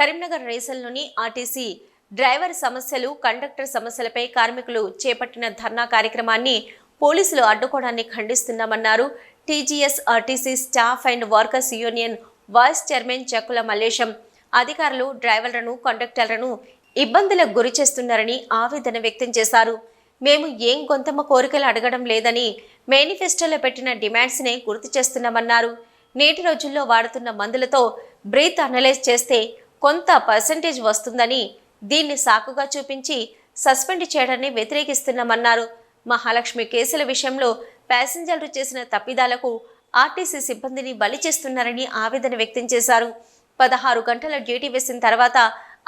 కరీంనగర్ రేసల్లోని RTC driver సమస్యలు conductor సమస్యలపై కార్మికులు చేపట్టిన ధర్నా కార్యక్రమాన్ని పోలీసులు అడ్డుకోవడాన్ని ఖండిస్తున్నామన్నారు. TGS RTC staff and workers union vice chairman Chakkula Mallesham. అధికారులు డ్రైవర్లను కండక్టర్లను ఇబ్బందులకు గురి చేస్తున్నారని ఆవేదన వ్యక్తం చేశారు. మేము ఏం కొంతమ కోరికలు అడగడం లేదని మేనిఫెస్టోలో పెట్టిన డిమాండ్స్నే గుర్తు చేస్తున్నామన్నారు. నేటి రోజుల్లో వాడుతున్న మందులతో బ్రీత్ అనలైజ్ చేస్తే కొంత పర్సంటేజ్ వస్తుందని దీన్ని సాకుగా చూపించి సస్పెండ్ చేయడాన్ని వ్యతిరేకిస్తున్నామన్నారు. మహాలక్ష్మి కేసుల విషయంలో ప్యాసింజర్లు చేసిన తప్పిదాలకు ఆర్టీసీ సిబ్బందిని బలి చేస్తున్నారని ఆవేదన వ్యక్తం చేశారు. పదహారు గంటల డ్యూటీ వేసిన తర్వాత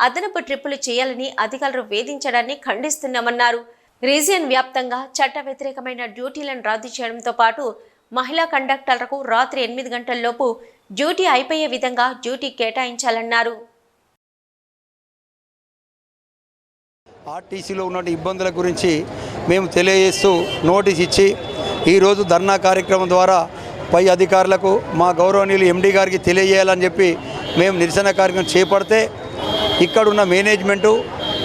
అదనపు ట్రిప్పులు చేయాలని అధికారులు వేధించడాన్ని ఖండిస్తున్నామన్నారు. రీజియన్ వ్యాప్తంగా చట్ట వ్యతిరేకమైన డ్యూటీలను రద్దు చేయడంతో పాటు మహిళా కండక్టర్లకు రాత్రి ఎనిమిది గంటల్లోపు డ్యూటీ అయిపోయే విధంగా డ్యూటీ కేటాయించాలన్నారు. ఆర్టీసీలో ఉన్న ఇబ్బందుల గురించి మేము తెలియజేస్తూ నోటీస్ ఇచ్చి ఈరోజు ధర్నా కార్యక్రమం ద్వారా పై అధికారులకు మా గౌరవనీయులు ఎండీ గారికి తెలియజేయాలని చెప్పి మేము నిరసన కార్యక్రమం చేపడితే ఇక్కడున్న మేనేజ్మెంటు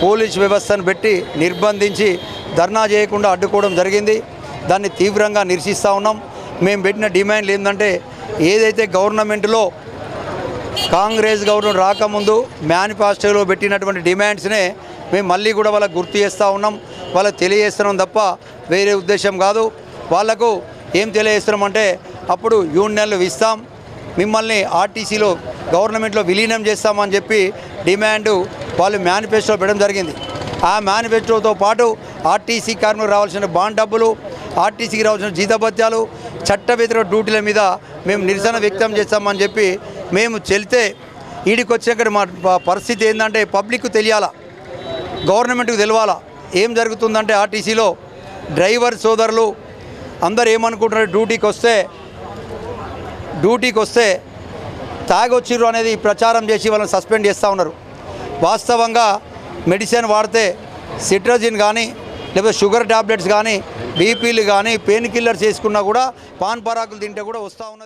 పోలీస్ వ్యవస్థను పెట్టి నిర్బంధించి ధర్నా చేయకుండా అడ్డుకోవడం జరిగింది. దాన్ని తీవ్రంగా నిరసిస్తూ ఉన్నాం. మేము పెట్టిన డిమాండ్లు ఏంటంటే ఏదైతే గవర్నమెంట్లో కాంగ్రెస్ గవర్నమెంట్ రాకముందు మేనిఫెస్టోలో పెట్టినటువంటి డిమాండ్స్నే మేము మళ్ళీ కూడా వాళ్ళకు గుర్తు చేస్తూ ఉన్నాం. వాళ్ళకి తెలియజేస్తున్నాం తప్ప వేరే ఉద్దేశం కాదు. వాళ్ళకు ఏం తెలియజేస్తున్నామంటే అప్పుడు యూనియన్లు ఇస్తాం. మిమ్మల్ని ఆర్టీసీలో గవర్నమెంట్లో విలీనం చేస్తామని చెప్పి డిమాండ్ వాళ్ళు మేనిఫెస్టో పెట్టడం జరిగింది. ఆ మేనిఫెస్టోతో పాటు ఆర్టీసీ కార్మికులకు రావాల్సిన బాండ్ డబ్బులు ఆర్టీసీకి రావాల్సిన జీతభత్యాలు చట్ట వ్యతిరేక డ్యూటీల మీద మేము నిరసన వ్యక్తం చేస్తామని చెప్పి మేము చెల్తే ఈడికి వచ్చాక మా పరిస్థితి ఏంటంటే పబ్లిక్ తెలియాలా? గవర్నమెంట్కి తెలియాలా ఏం జరుగుతుందంటే ఆర్టీసీలో డ్రైవర్ సోదరులు అందరు ఏమనుకుంటున్నారు? డ్యూటీకి వస్తే డ్యూటీకి వస్తే తాగొచ్చిర్రు అనేది ప్రచారం చేసి వాళ్ళని సస్పెండ్ చేస్తూ ఉన్నారు. వాస్తవంగా మెడిసిన్ వాడితే సిట్రజిన్ కానీ లేకపోతే షుగర్ ట్యాబ్లెట్స్ కానీ బీపీలు కానీ పెయిన్ కిల్లర్స్ వేసుకున్నా కూడా పాన్ పరాకులు తింటే కూడా వస్తూ ఉన్నది.